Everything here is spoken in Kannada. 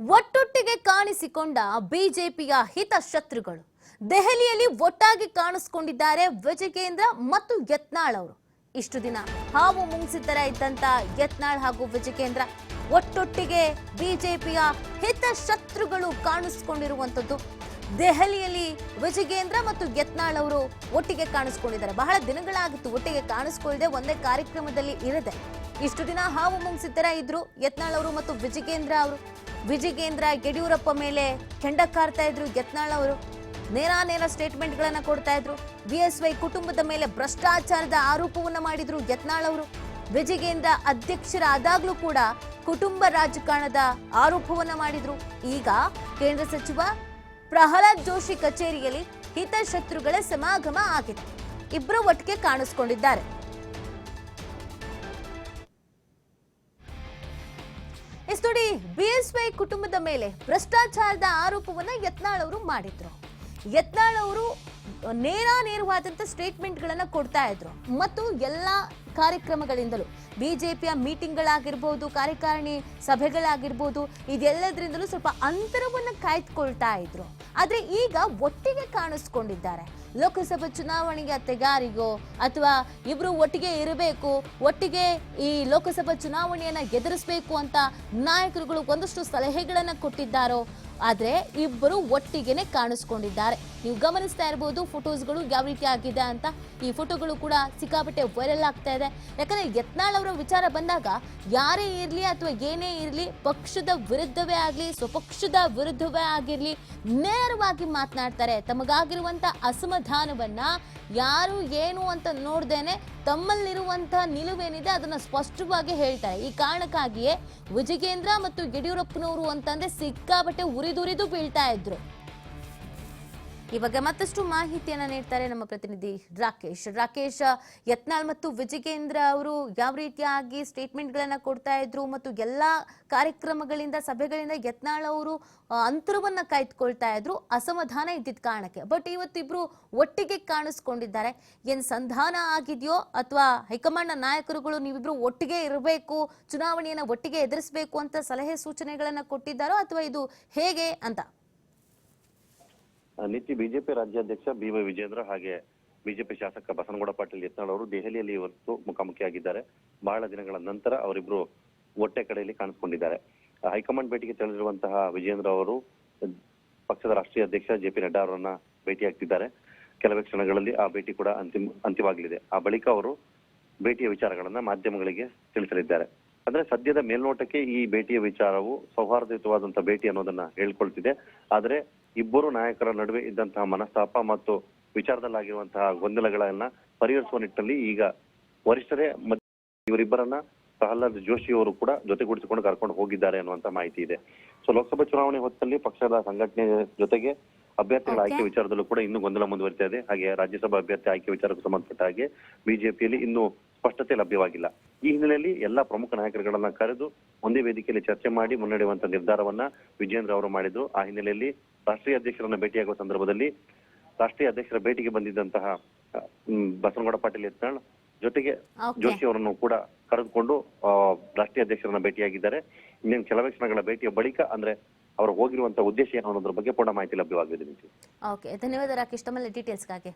ಒಟ್ಟೊಟ್ಟಿಗೆ ಕಾಣಿಸಿಕೊಂಡ ಬಿಜೆಪಿಯ ಹಿತಶತ್ರುಗಳು ದೆಹಲಿಯಲ್ಲಿ ಒಟ್ಟಾಗಿ ಕಾಣಿಸಿಕೊಂಡಿದ್ದಾರೆ ವಿಜಯಕೇಂದ್ರ ಮತ್ತು ಯತ್ನಾಳ್ ಅವರು. ಇಷ್ಟು ದಿನ ಹಾವು ಮುಂಗಿಸಿದ್ದರ ಇದ್ದಂತ ಯತ್ನಾಳ್ ಹಾಗೂ ವಿಜಯಕೇಂದ್ರ ಒಟ್ಟೊಟ್ಟಿಗೆ ಬಿಜೆಪಿಯ ಹಿತಶತ್ರುಗಳು ಕಾಣಿಸಿಕೊಂಡಿರುವಂತದ್ದು. ದೆಹಲಿಯಲ್ಲಿ ವಿಜಯೇಂದ್ರ ಮತ್ತು ಯತ್ನಾಳ್ ಅವರು ಒಟ್ಟಿಗೆ ಕಾಣಿಸ್ಕೊಂಡಿದ್ದಾರೆ. ಬಹಳ ದಿನಗಳಾಗಿತ್ತು ಒಟ್ಟಿಗೆ ಕಾಣಿಸ್ಕೊಳ್ಳದೆ ಒಂದೇ ಕಾರ್ಯಕ್ರಮದಲ್ಲಿ ಇರದೆ. ಇಷ್ಟು ದಿನ ಹಾವು ಮುಂಗ್ಸಿತರ ಇದ್ರು. ಯತ್ನಾಳ್ ಅವರು ಮತ್ತು ವಿಜಯೇಂದ್ರ ಅವರು. ವಿಜಯೇಂದ್ರ ಯಡಿಯೂರಪ್ಪ ಮೇಲೆ ಕೆಂಡ ಕಾರ್ತಾ ಇದ್ರು ಯತ್ನಾಳ್ ಅವರು. ನೇರ ನೇರ ಸ್ಟೇಟ್ಮೆಂಟ್ ಗಳನ್ನ ಕೊಡ್ತಾ ಇದ್ರು. ಬಿಎಸ್ವೈ ಕುಟುಂಬದ ಮೇಲೆ ಭ್ರಷ್ಟಾಚಾರದ ಆರೋಪವನ್ನು ಮಾಡಿದ್ರು ಯತ್ನಾಳ್ ಅವರು. ವಿಜಯೇಂದ್ರ ಅಧ್ಯಕ್ಷರಾದಾಗ್ಲೂ ಕೂಡ ಕುಟುಂಬ ರಾಜಕಾರಣದ ಆರೋಪವನ್ನ ಮಾಡಿದ್ರು. ಈಗ ಕೇಂದ್ರ ಸಚಿವ ಪ್ರಹ್ಲಾದ್ ಜೋಶಿ ಕಚೇರಿಯಲ್ಲಿ ಹಿತಶತ್ರುಗಳ ಸಮಾಗಮ ಆಗಿದೆ. ಇಬ್ಬರು ಒಟ್ಟಿಗೆ ಕಾಣಿಸ್ಕೊಂಡಿದ್ದಾರೆ. ಎಸ್ ನೋಡಿ ಬಿಎಸ್ವೈ ಕುಟುಂಬದ ಮೇಲೆ ಭ್ರಷ್ಟಾಚಾರದ ಆರೋಪವನ್ನು ಯತ್ನಾಳ್ ಅವರು ಮಾಡಿದ್ರು. ಯತ್ನಾಳ್ ಅವರು ನೇರ ನೇರವಾದಂತ ಸ್ಟೇಟ್ಮೆಂಟ್ ಗಳನ್ನ ಕೊಡ್ತಾ ಇದ್ರು. ಮತ್ತು ಎಲ್ಲ ಕಾರ್ಯಕ್ರಮಗಳಿಂದಲೂ ಬಿಜೆಪಿಯ ಮೀಟಿಂಗ್ಗಳಾಗಿರ್ಬೋದು ಕಾರ್ಯಕಾರಿಣಿ ಸಭೆಗಳಾಗಿರ್ಬೋದು, ಇದೆಲ್ಲದರಿಂದಲೂ ಸ್ವಲ್ಪ ಅಂತರವನ್ನು ಕಾಯ್ದುಕೊಳ್ತಾ ಇದ್ರು. ಆದರೆ ಈಗ ಒಟ್ಟಿಗೆ ಕಾಣಿಸ್ಕೊಂಡಿದ್ದಾರೆ. ಲೋಕಸಭಾ ಚುನಾವಣೆಗೆ ತೆಗಾರಿಗೋ ಅಥವಾ ಇಬ್ಬರು ಒಟ್ಟಿಗೆ ಇರಬೇಕು, ಒಟ್ಟಿಗೆ ಈ ಲೋಕಸಭಾ ಚುನಾವಣೆಯನ್ನ ಎದುರಿಸಬೇಕು ಅಂತ ನಾಯಕರುಗಳು ಒಂದಷ್ಟು ಸಲಹೆಗಳನ್ನು ಕೊಟ್ಟಿದ್ದಾರೋ ಆದ್ರೆ ಇಬ್ಬರು ಒಟ್ಟಿಗೆನೆ ಕಾಣಿಸ್ಕೊಂಡಿದ್ದಾರೆ. ನೀವು ಗಮನಿಸ್ತಾ ಇರಬಹುದು ಫೋಟೋಸ್ಗಳು ಯಾವ ರೀತಿ ಆಗಿದೆ ಅಂತ. ಈ ಫೋಟೋಗಳು ಕೂಡ ಸಿಕ್ಕಾಪಟ್ಟೆ ವೈರಲ್ ಆಗ್ತಾ ಇದೆ. ಯಾಕಂದ್ರೆ ಯತ್ನಾಳ್ ಅವರ ವಿಚಾರ ಬಂದಾಗ ಯಾರೇ ಇರ್ಲಿ ಅಥವಾ ಏನೇ ಇರ್ಲಿ, ಪಕ್ಷದ ವಿರುದ್ಧವೇ ಆಗಲಿ, ಸ್ವಪಕ್ಷದ ವಿರುದ್ಧವೇ ಆಗಿರಲಿ, ನೇರವಾಗಿ ಮಾತನಾಡ್ತಾರೆ. ತಮಗಾಗಿರುವಂತ ಅಸಮಾಧಾನವನ್ನ ಯಾರು ಏನು ಅಂತ ನೋಡ್ದೇನೆ ತಮ್ಮಲ್ಲಿರುವಂತಹ ನಿಲುವೇನಿದೆ ಅದನ್ನ ಸ್ಪಷ್ಟವಾಗಿ ಹೇಳ್ತಾರೆ. ಈ ಕಾರಣಕ್ಕಾಗಿಯೇ ವಿಜಯೇಂದ್ರ ಮತ್ತು ಯಡಿಯೂರಪ್ಪನವರು ಅಂತಂದ್ರೆ ಸಿಕ್ಕಾಬಟ್ಟೆ ಉರಿದುರಿದು ಬೀಳ್ತಾ ಇದ್ರು. ಇವಾಗ ಮತ್ತಷ್ಟು ಮಾಹಿತಿಯನ್ನ ನೀಡ್ತಾರೆ ನಮ್ಮ ಪ್ರತಿನಿಧಿ ರಾಕೇಶ್. ರಾಕೇಶ್, ಯತ್ನಾಳ್ ಮತ್ತು ವಿಜಯೇಂದ್ರ ಅವರು ಯಾವ ರೀತಿಯಾಗಿ ಸ್ಟೇಟ್ಮೆಂಟ್ ಗಳನ್ನ ಕೊಡ್ತಾ ಇದ್ರು ಮತ್ತು ಎಲ್ಲಾ ಕಾರ್ಯಕ್ರಮಗಳಿಂದ, ಸಭೆಗಳಿಂದ ಯತ್ನಾಳ್ ಅವರು ಅಂತರವನ್ನ ಕಾಯ್ದುಕೊಳ್ತಾ ಇದ್ರು? ಅಸಮಾಧಾನ ಇದ್ದಿದ್ದ ಕಾರಣಕ್ಕೆ. ಬಟ್ ಇವತ್ತಿಬ್ರು ಒಟ್ಟಿಗೆ ಕಾಣಿಸ್ಕೊಂಡಿದ್ದಾರೆ. ಏನ್ ಸಂಧಾನ ಆಗಿದೆಯೋ ಅಥವಾ ಹೈಕಮಾಂಡ್ ನಾಯಕರುಗಳು ನೀವಿಬ್ರು ಒಟ್ಟಿಗೆ ಇರಬೇಕು, ಚುನಾವಣೆಯನ್ನ ಒಟ್ಟಿಗೆ ಎದುರಿಸಬೇಕು ಅಂತ ಸಲಹೆ ಸೂಚನೆಗಳನ್ನ ಕೊಟ್ಟಿದ್ದಾರೋ ಅಥವಾ ಇದು ಹೇಗೆ ಅಂತ? ನಿತ್ಯ ಬಿಜೆಪಿ ರಾಜ್ಯಾಧ್ಯಕ್ಷ ವೈ ವಿಜೇಂದ್ರ ಹಾಗೆ ಬಿಜೆಪಿ ಶಾಸಕ ಬಸನಗೌಡ ಪಾಟೀಲ್ ಯತ್ನಾಳ್ ಅವರು ದೆಹಲಿಯಲ್ಲಿ ಇವತ್ತು ಮುಖಾಮುಖಿಯಾಗಿದ್ದಾರೆ. ಬಹಳ ದಿನಗಳ ನಂತರ ಅವರಿಬ್ರು ಒಟ್ಟೆ ಕಡೆಯಲ್ಲಿ ಕಾಣಿಸಿಕೊಂಡಿದ್ದಾರೆ. ಹೈಕಮಾಂಡ್ ಭೇಟಿಗೆ ತೆರಳಿರುವಂತಹ ವಿಜೇಂದ್ರ ಅವರು ಪಕ್ಷದ ರಾಷ್ಟ್ರೀಯ ಅಧ್ಯಕ್ಷ ಜೆ ಪಿ ನಡ್ಡಾ ಅವರನ್ನ ಭೇಟಿಯಾಗ್ತಿದ್ದಾರೆ. ಕೆಲವೇ ಕ್ಷಣಗಳಲ್ಲಿ ಆ ಭೇಟಿ ಕೂಡ ಅಂತಿಮ, ಅಂತ್ಯವಾಗಲಿದೆ. ಆ ಬಳಿಕ ಅವರು ಭೇಟಿಯ ವಿಚಾರಗಳನ್ನ ಮಾಧ್ಯಮಗಳಿಗೆ ತಿಳಿಸಲಿದ್ದಾರೆ. ಅಂದ್ರೆ ಸದ್ಯದ ಮೇಲ್ನೋಟಕ್ಕೆ ಈ ಭೇಟಿಯ ವಿಚಾರವು ಸೌಹಾರ್ದಯುತವಾದಂತಹ ಭೇಟಿ ಅನ್ನೋದನ್ನ ಹೇಳ್ಕೊಳ್ತಿದೆ. ಆದ್ರೆ ಇಬ್ಬರು ನಾಯಕರ ನಡುವೆ ಇದ್ದಂತಹ ಮನಸ್ತಾಪ ಮತ್ತು ವಿಚಾರದಲ್ಲಾಗಿರುವಂತಹ ಗೊಂದಲಗಳನ್ನ ಪರಿಹರಿಸುವ ನಿಟ್ಟಿನಲ್ಲಿ ಈಗ ವರಿಷ್ಠರೇ ಇವರಿಬ್ಬರನ್ನ ಪ್ರಹ್ಲಾದ್ ಜೋಶಿ ಅವರು ಕೂಡ ಜೊತೆಗೂಡಿಸಿಕೊಂಡು ಕರ್ಕೊಂಡು ಹೋಗಿದ್ದಾರೆ ಅನ್ನುವಂತ ಮಾಹಿತಿ ಇದೆ. ಸೊ ಲೋಕಸಭಾ ಚುನಾವಣೆ ಹೊತ್ತಲ್ಲಿ ಪಕ್ಷದ ಸಂಘಟನೆ ಜೊತೆಗೆ ಅಭ್ಯರ್ಥಿಗಳ ಆಯ್ಕೆ ವಿಚಾರದಲ್ಲೂ ಕೂಡ ಇನ್ನೂ ಗೊಂದಲ ಮುಂದುವರಿತಾ ಇದೆ. ಹಾಗೆ ರಾಜ್ಯಸಭಾ ಅಭ್ಯರ್ಥಿ ಆಯ್ಕೆ ವಿಚಾರಕ್ಕೆ ಸಂಬಂಧಪಟ್ಟ ಹಾಗೆ ಬಿಜೆಪಿಯಲ್ಲಿ ಇನ್ನೂ ಸ್ಪಷ್ಟತೆ ಲಭ್ಯವಾಗಿಲ್ಲ. ಈ ಹಿನ್ನೆಲೆಯಲ್ಲಿ ಎಲ್ಲಾ ಪ್ರಮುಖ ನಾಯಕರುಗಳನ್ನ ಕರೆದು ಒಂದೇ ವೇದಿಕೆಯಲ್ಲಿ ಚರ್ಚೆ ಮಾಡಿ ಮುನ್ನಡೆಯುವಂತ ನಿರ್ಧಾರವನ್ನ ವಿಜೇಂದ್ರ ಅವರು ಮಾಡಿದ್ರು ಆ ಹಿನ್ನೆಲೆಯಲ್ಲಿ ರಾಷ್ಟ್ರೀಯ ಅಧ್ಯಕ್ಷರನ್ನ ಭೇಟಿಯಾಗುವ ಸಂದರ್ಭದಲ್ಲಿ ರಾಷ್ಟ್ರೀಯ ಅಧ್ಯಕ್ಷರ ಭೇಟಿಗೆ ಬಂದಿದ್ದಂತಹ ಬಸವನಗೌಡ ಪಾಟೀಲ್ ಯತ್ನಾಳ್ ಜೊತೆಗೆ. ಜೋಶಿ ಅವರನ್ನು ಕೂಡ ಕರೆದುಕೊಂಡು ರಾಷ್ಟ್ರೀಯ ಅಧ್ಯಕ್ಷರನ್ನ ಭೇಟಿಯಾಗಿದ್ದಾರೆ. ಇನ್ನೇನು ಕೆಲವೇ ಕ್ಷಣಗಳ ಭೇಟಿಯ ಬಳಿಕ ಅಂದ್ರೆ ಅವರು ಹೋಗಿರುವಂತಹ ಉದ್ದೇಶ ಏನು ಅನ್ನೋದ್ರ ಬಗ್ಗೆ ಪೂರ್ಣ ಮಾಹಿತಿ ಲಭ್ಯವಾಗಲಿದೆ ಓಕೆ ಧನ್ಯವಾದ ರಾಕೇಶ್. ತಮ್ಮಲ್ಲಿ ಡೀಟೇಲ್ಸ್ಗಾಗಿ